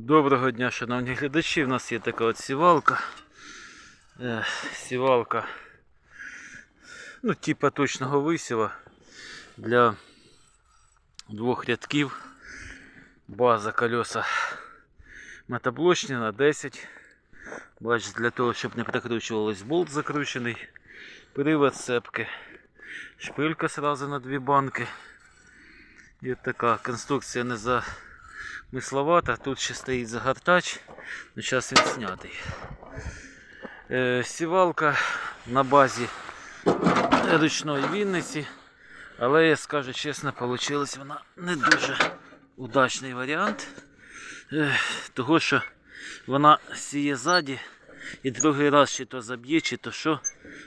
Доброго дня, шановні глядачі. У нас є така от сівалка. Е, Сівалка ну, типа точного висіва для двох рядків. База колеса мотоблочні на 10. Бачиш, для того, щоб не прикручувалось болт закручений. Привод цепки. Шпилька сразу на дві банки. І от така конструкція не замисловата. Тут ще стоїть загортач, але зараз він знятий. Е, сівалка на базі ручної Вінниці. Але я скажу чесно, вийшла вона не дуже удачний варіант. Е, того що вона сіє ззаді і другий раз чи то заб'є, чи то що.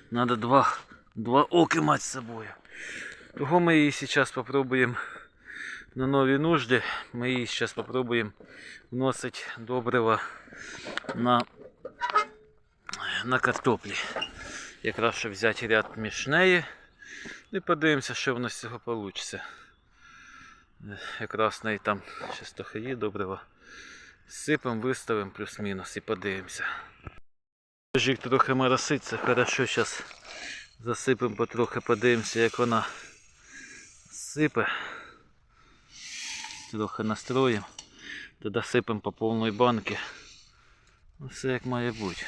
Треба два, два оки мати з собою. Того ми її зараз спробуємо на нові нужди. Ми її зараз спробуємо вносити добрива на, на картоплі. Якраз щоб взяти ряд між неї. І подивимося, що в нас з цього вийде. Якраз неї там ще трохи добрива. Сипемо, виставимо плюс-мінус і подивимося. Жик трохи моросить, це хорошо. Зараз засипемо потрохи, подивимося, як вона сипе. Трохи настроїмо. Тоді сипемо по повній банки. Ну, Все як має бути.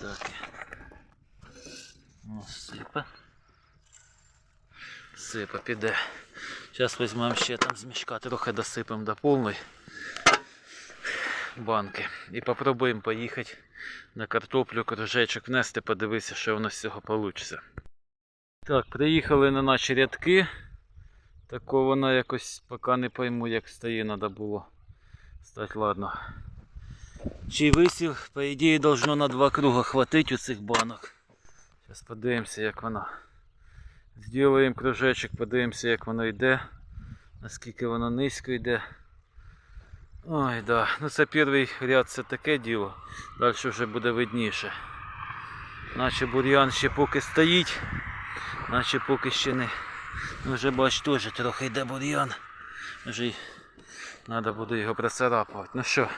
Так. О, сипе. Сипе, піде. Зараз візьмемо ще там з мішка, трохи досипемо до повної банки. І попробуємо поїхати на картоплю, кружечок внести, подивитися, що у нас з цього вийде. Так, приїхали на наші рядки. Тако вона якось поки не пойму, як стає, треба було стати, ладно. Чи висів, по ідеї, должно на два круга хватить у цих банок. Зараз подивимося, як вона. Зробимо кружечок, подивимося, як воно йде. Наскільки воно низько йде. Ой, да. Ну це перший ряд це таке діло. Далі вже буде видніше. Наче бур'ян ще поки стоїть, наче поки ще не. Вже бач теж трохи йде бур'ян. Вже треба буде його прицарапувати. Ну що,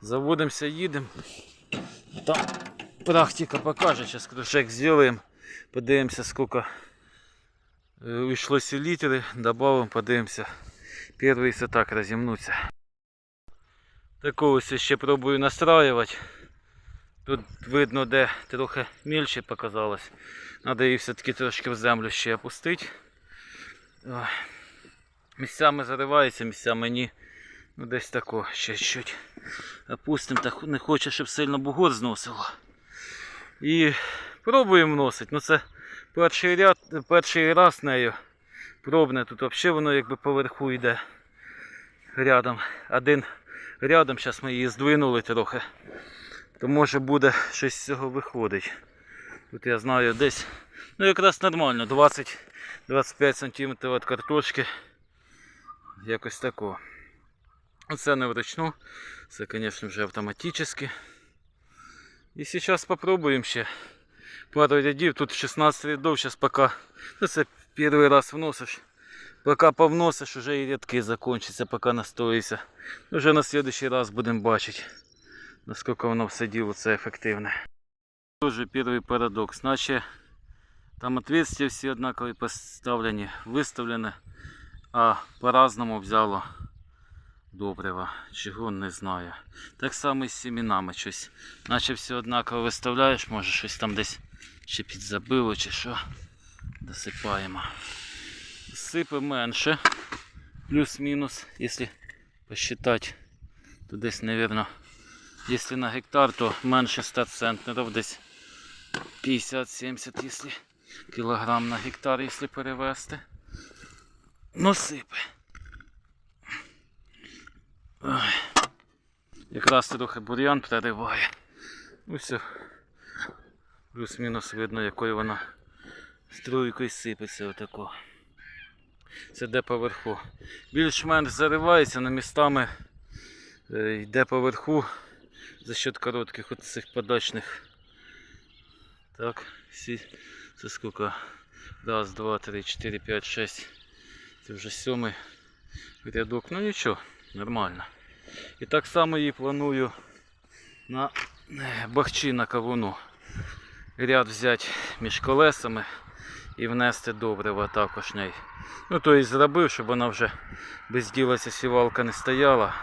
заводимося, їдемо. Там практика покаже, зараз кружек зробимо. Подивимося, скільки е, уйшло селітри, додамо, подивимося. Перший це так розімнуться. Таку ось ще пробую настраювати. Тут видно, де трохи мільче показалось. Треба її все-таки трошки в землю ще опустити. Місцями заривається, місцями ні. Ну десь тако ще чуть опустимо, так не хочу, щоб сильно бугор зносило. І пробуємо вносити. Ну це перший ряд, перший раз нею пробне. Тут взагалі воно якби поверху йде рядом. Один рядом, зараз ми її здвинули трохи. То може буде щось з цього виходить. Тут я знаю десь, ну якраз нормально, 20-25 см від картошки. Якось тако. Оце не вручну, це, звісно, вже автоматично. І зараз спробуємо ще пару рядів. Тут 16 рядов, зараз поки, ну це перший раз вносиш. Поки повносиш, вже і рядки закінчаться, поки настоїться. Вже на наступний раз будемо бачити, наскільки воно все діло це ефективне. Дуже перший парадокс. Наче там отверстия всі однакові поставлені, виставлені, а по-разному взяло добрива. Чого не знаю. Так само і з семінами щось. Наче все однаково виставляєш, може щось там десь ще підзабило чи що. Досипаємо. Сипи менше. Плюс-мінус, якщо посчитати, то десь, мабуть, якщо на гектар, то менше 100 центнерів, десь 50-70, якщо кілограм на гектар, якщо перевести. Ну. Якраз трохи бур'ян прориває. Ну все. Плюс-мінус видно, якою вона струйкою сипеться отако. Це де поверху. Більш-менш заривається, на містами е, йде поверху за счет коротких от подачних. Так, це скільки? Раз, два, три, чотири, п'ять, шесть. Це вже сьомий рядок. Ну нічого, нормально. І так само її планую на е, бахчі на кавуну. Ряд взяти між колесами і внести добрива також неї. Ну, то і зробив, щоб вона вже без діла ця сівалка не стояла.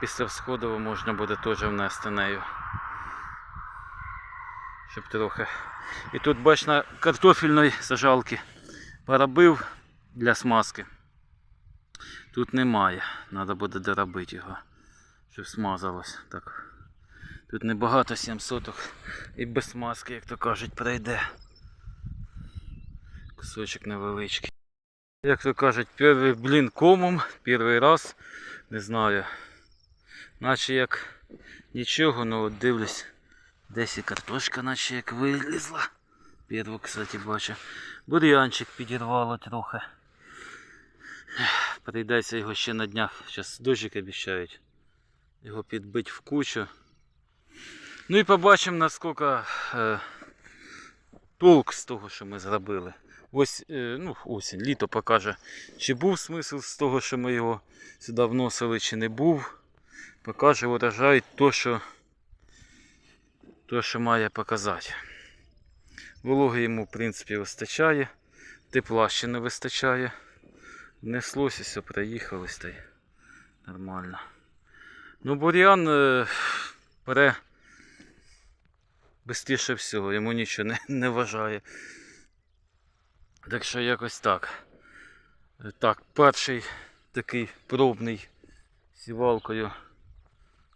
Після всходу можна буде теж внести нею. Щоб трохи. І тут бач картофельної сажалки поробив для смазки. Тут немає. Треба буде доробити його, щоб смазалось. Так. Тут небагато 7 соток і без смазки, як то кажуть, пройде. Кусочок невеличкий. Як то кажуть, перший блін комом, перший раз, не знаю. Наче як нічого, ну от дивлюсь. Десь і картошка наче як вилізла. Перву, кстати, бачу. Бур'янчик підірвало трохи. Прийдеться його ще на днях. Зараз дощик обіцяють. Його підбить в кучу. Ну і побачимо наскільки е, толк з того, що ми зробили. Ось е, ну, осінь, літо покаже, чи був смисл з того, що ми його сюди вносили, чи не був. Покаже урожай то, що, то, що має показати. Вологи йому, в принципі, вистачає, тепла ще не вистачає. Неслося, все, проїхались та й нормально. Ну, бур'ян е, бере бистріше всього, йому нічого не, не вважає. Так що якось так. Е, Так, перший такий пробний сівалкою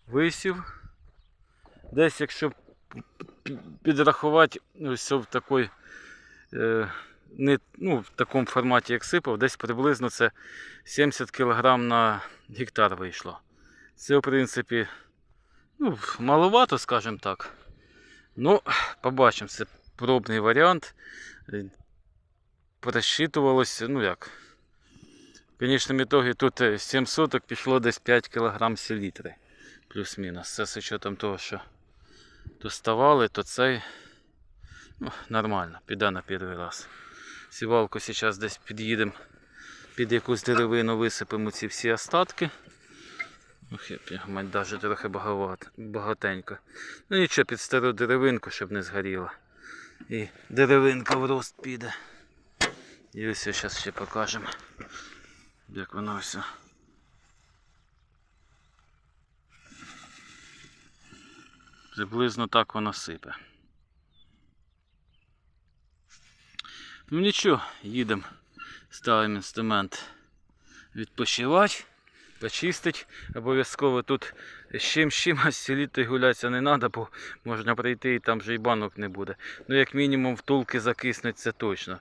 висів. Десь, якщо підрахувати, ось в такій, е, не, ну, в такому форматі, як сипав, десь приблизно це 70 кг на гектар вийшло. Це, в принципі, ну, маловато, скажімо так. Ну, побачимо, це пробний варіант. Е, Просчитувалося, ну як. В конечному ітогі тут е, 7 соток пішло десь 5 кг селітри. Плюс-мінус. Це з учетом того, що доставали, то цей ну, нормально, піде на перший раз. Сівалку зараз десь під'їдемо під якусь деревину, висипемо ці всі остатки. Ох, мать даже трохи багатенько. Ну нічого, під стару деревинку, щоб не згоріла. І деревинка в рост піде. І ось зараз ще покажемо, як воно все. Приблизно так воно сипе. Ну нічого, їдемо, ставимо інструмент відпочивати, почистити. Обов'язково тут з чим з чим а з гулятися не треба, бо можна прийти і там же і банок не буде. Ну як мінімум втулки закиснуть це точно.